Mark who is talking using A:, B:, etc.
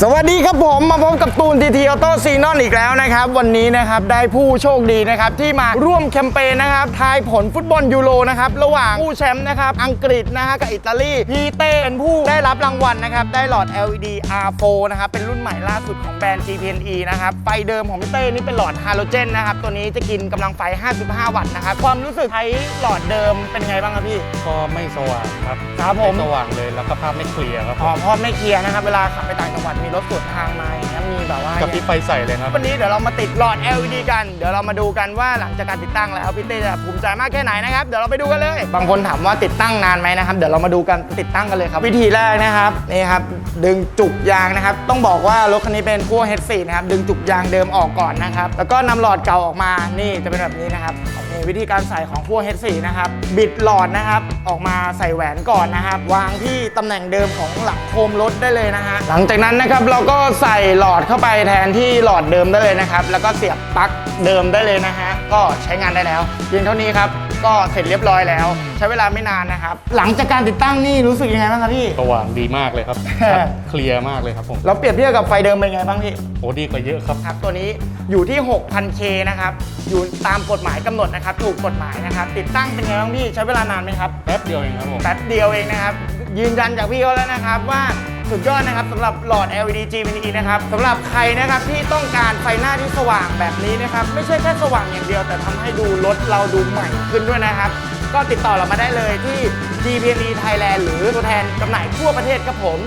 A: สวัสดีครับผมมาพบกับตูนทีทีออโต้ซีนอนอีกแล้วนะครับ วันนี้นะครับได้ผู้โชคดีนะครับที่มาร่วมแคมเปญนะครับทายผลฟุตบอลยูโรนะครับระหว่างผู้แชมป์นะครับอังกฤษนะฮะกับอิตาลีพี่เต้เป็นผู้ได้รับรางวัลนะครับได้หลอด LED R4 นะครับเป็นรุ่นใหม่ล่าสุดของแบรนด์ GPNE นะครับไฟเดิมของพี่เต้นี่เป็นหลอดฮาโลเจนนะครับตัวนี้จะกินกำลังไฟ 55 วัตต์นะครับความรู้สึกใช้หลอดเดิมเป็นไงบ้างครับพี่
B: ก็ไม่สว่างครับ
A: ครับผม
B: ไสว่างเลยแล้วก็ภาพไม่เคลียร์ครับ
A: อ๋อเพราะไม่เคลียร์นะครับเวลาขับไปต่างจังหวัดมีรถสวนทางมาอย่างเงี้ยมีแบบว่า
B: กับที่ไฟใส่เลยครับ
A: วันนี้เดี๋ยวเรามาติดหลอด LED กัน เดี๋ยวเรามาดูกันว่าหลังจากการติดตั้งแล้วพี่เต้จะภูมิใจมากแค่ไหนนะครับ เดี๋ยวเราไปดูกันเลย บางคนถามว่าติดตั้งนานไหมนะครับ เดี๋ยวเรามาดูกันติดตั้งกันเลยครับ วิธีแรกนะครับนี่ครับดึงจุกยางนะครับ ต้องบอกว่ารถคันนี้เป็นขั้ว H4 นะครับ ดึงจุกยางเดิมออกก่อนนะครับ แล้วก็นำหลอดเก่าออกมา นี่จะเป็นแบบนี้นะครับนี่วิธีการใส่ของขั้ว H4 นะครับ บิดหลอดนะครับ ออกมาใส่แหวนก่อนนะครับ วางที่ตำแหน่งเดิมของหลังโคมรถได้เลยนะฮะ หลังจากนั้นนะครับเราก็ใส่หลอดเข้าไปแทนที่หลอดเดิมได้เลยนะครับ แล้วก็เสียบปลั๊กเดิมได้เลยนะฮะก็ใช้งานได้แล้วเพียงเท่านี้ครับก็เสร็จเรียบร้อยแล้ว ใช้เวลาไม่นานนะครับ หลังจากการติดตั้งนี่รู้สึกยังไงบ้างครับพี่
B: สว่างดีมากเลยครับชัดเคลียร์มากเลยครับผม
A: เราเปรียบเทียบกับไฟเดิมเป็นไงบ้างพี่
B: โอ้ดีกว่าเยอะครับ
A: ครับ ตัวนี้อยู่ที่ 6,000K นะครับ อยู่ตามกฎหมายกำหนดนะครับ ถูกกฎหมายนะครับ ติดตั้งเป็นไงบ้างพี่ ใช้เวลานานไหมครับ
B: แป๊บเดียวเองครับผม
A: แป๊บเดียวเองนะครับ ยืนยันจากพี่เขาแล้วนะครับว่า สุดยอดนะครับสำหรับหลอด LED GME นะครับสำหรับใครนะครับที่ต้องการไฟหน้าที่สว่างแบบนี้นะครับไม่ใช่แค่สว่างอย่างเดียว แต่ทำให้ดูรถเราดูใหม่ขึ้นด้วยนะครับ ก็ติดต่อเรามาได้เลยที่ GPNE Thailand หรือตัวแทนจำหน่ายทั่วประเทศครับผม